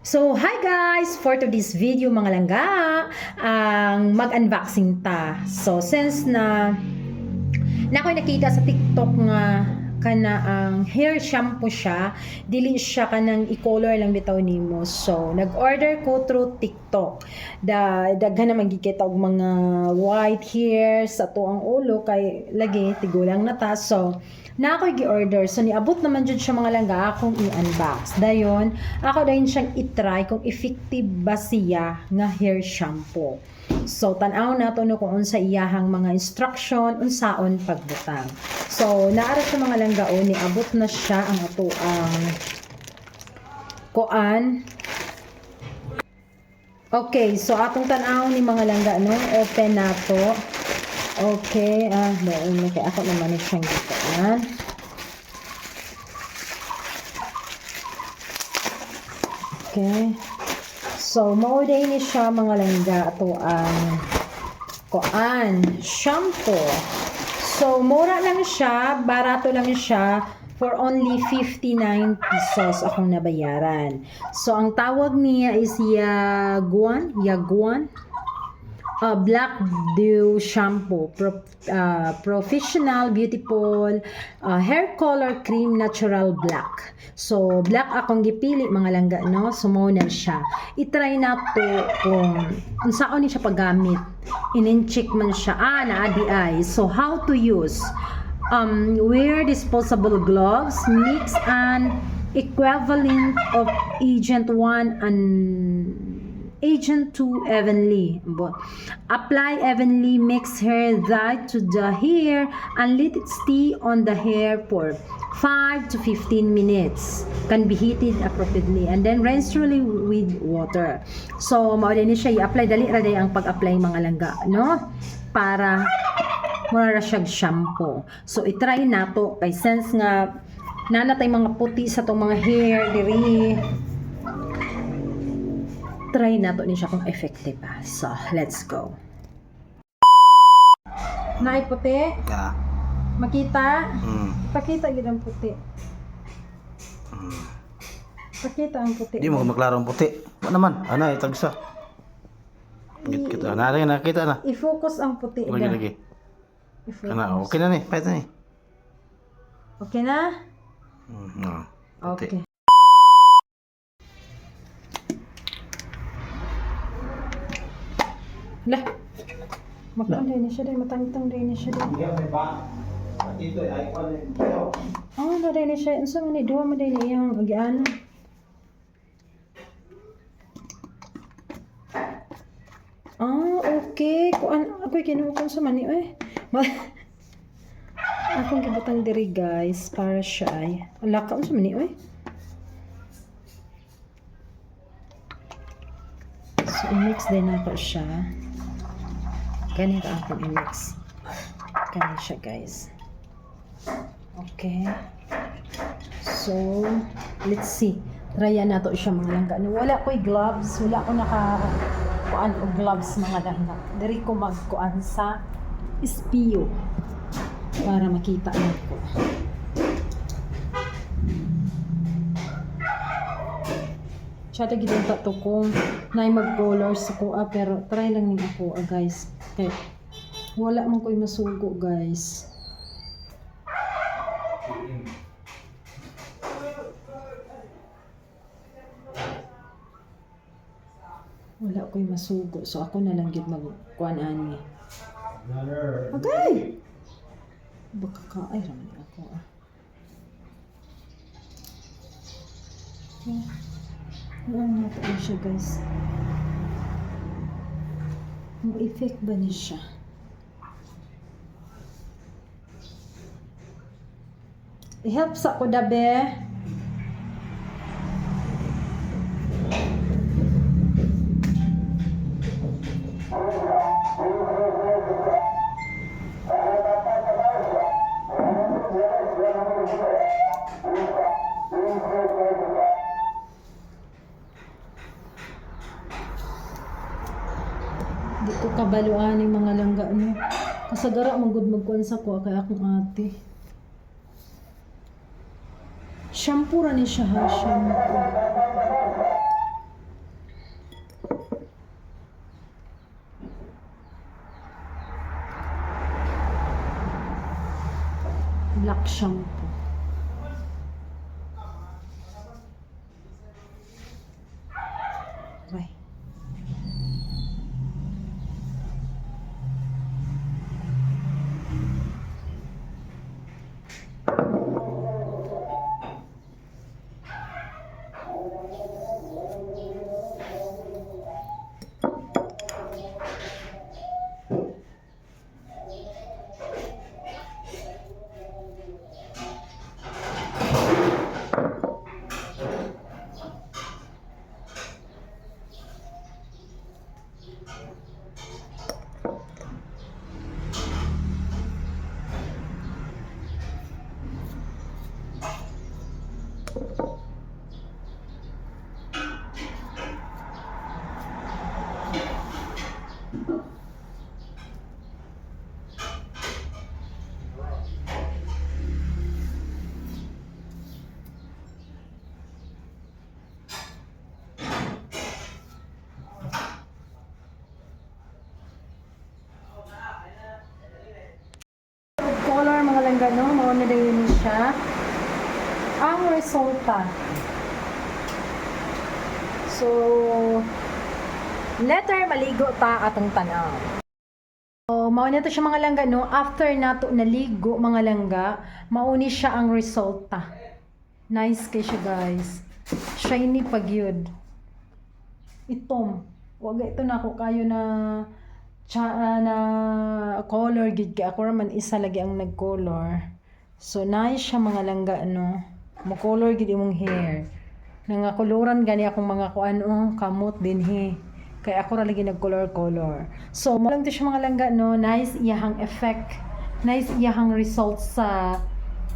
So, hi guys! For today's video mga langga, ang mag-unboxing ta. So, since na na ako'y nakita sa TikTok nga kana ang hair shampoo siya, dili siya kanang i-color lang bitaw nimo. So, nag-order ko through TikTok. Da daghan na magkikita og mga white hairs sa tuang ulo kay lagi tigulang na ta. So, na ako'y gi-order. So, niabot naman jud siya mga langga akong i-unbox. Dayon, ako dayon siyang i-try kung effective ba siya nga hair shampoo. So, tanaw na to no kung unsa iyahang mga instruction, unsaon pagbutang. So, naara sa mga langga o, niabot na siya ang ato ang kuan. Okay, so atong tanaw ni mga langga no, open na to. Okay, ah, doon na kay ako naman siyang gitaan. Okay. So, mao day ni siya mga langga ato ang kuan, shampoo. So, mura lang siya, barato lang siya for only 59 pesos akong nabayaran. So, ang tawag niya is Yaguan, Yaguan uh, Black Dew Shampoo. Pro, uh, professional, beautiful, uh, hair color cream, natural black. So, black akong gipili mga langga, no? Na siya. I-try na to kung kung saan ni siya paggamit. In-check man siya. Ah, naadi ay. So, how to use? Um, wear disposable gloves, mix an equivalent of Agent 1 and Agent 2 evenly. Bo- Apply evenly, mix hair dye to the hair and let it stay on the hair for 5 to 15 minutes. Can be heated appropriately and then rinse thoroughly with water. So, mao ni siya i-apply dali ra day ang pag-apply mga langga, no? Para mura ra siyang shampoo. So, i-try na to kay sense nga nanatay mga puti sa tong mga hair diri try na to ni siya kung effective pa. So, let's go. Naay puti, Ya. makita, Hmm. pakita gid ang puti. Hmm. Pakita ang puti. Di mo maklaro ang puti. Ano naman? Ano itag sa? Git kita. Na rin nakita na. I-focus ang puti. Lagi da. lagi. Kana okay na ni. Na ni. Okay na? Hmm. ah, puti. Okay. Lah. Makaan din siya din, matangtang din siya din. Oh, na din siya. Unsa man ni duwa man din iyang agian. Ah, okay. Kuan ako kinukon sa mani eh. Ma Akong gibutang diri guys para siya ay. Ala ka unsa man ni oy. So, i-mix din ako siya. Ganito akong i-mix. Ganito siya, guys. Okay. So, let's see. Tryan na to siya mga langga. No, Wala ko'y gloves. Wala ko naka kuan og gloves mga langga. Diri ko magkuan sa espiyo para makita na ko. Siya ta gid ta to kung nay mag-color sa kuha pero try lang ni ako ah, guys. Kay wala man ko'y masugo guys. Wala ko'y masugo. So ako na lang gid magkuan ani. Okay. Baka ka ay raman ako ah. Okay. Ano na ito siya guys? Ang effect ba niya siya? I-help sa ko dabe. kabaluan ni mga langga no. Kasagara manggod magkuan sa kuha kay akong ate. Shampoo ra ni siya ha, shampoo. Black shampoo. Color mga langga no? Mauna na yun siya. Ang resulta. So letter maligo ta atong tanaw. So mauna to siya mga langga no? After nato naligo mga langga mauni siya ang resulta. Nice kay siya guys. Shiny pag yun itom. Wag ito na ako. Kayo na cha ah, na color gid kay ako raman isa lagi ang nag-color. So nice siya mga langga no mo color gid imong hair. Nga koloran gani akong mga kuan oh kamot din he. Kay ako ra lagi nag-color color so mo lang to siya mga langga no nice iyahang effect nice iyahang result sa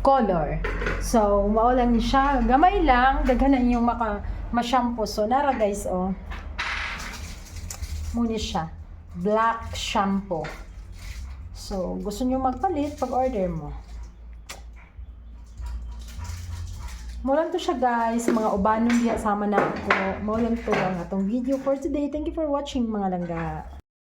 color. So mao lang siya. Gamay lang daghan na inyong maka ma-shampoo. So nara guys oh. Muna siya. Black shampoo. So, gusto nyo magpalit pag order mo. Lang to siya guys, mga ubanon diya sama na ako. Mo lang to ang atong video for today. Thank you for watching mga langga.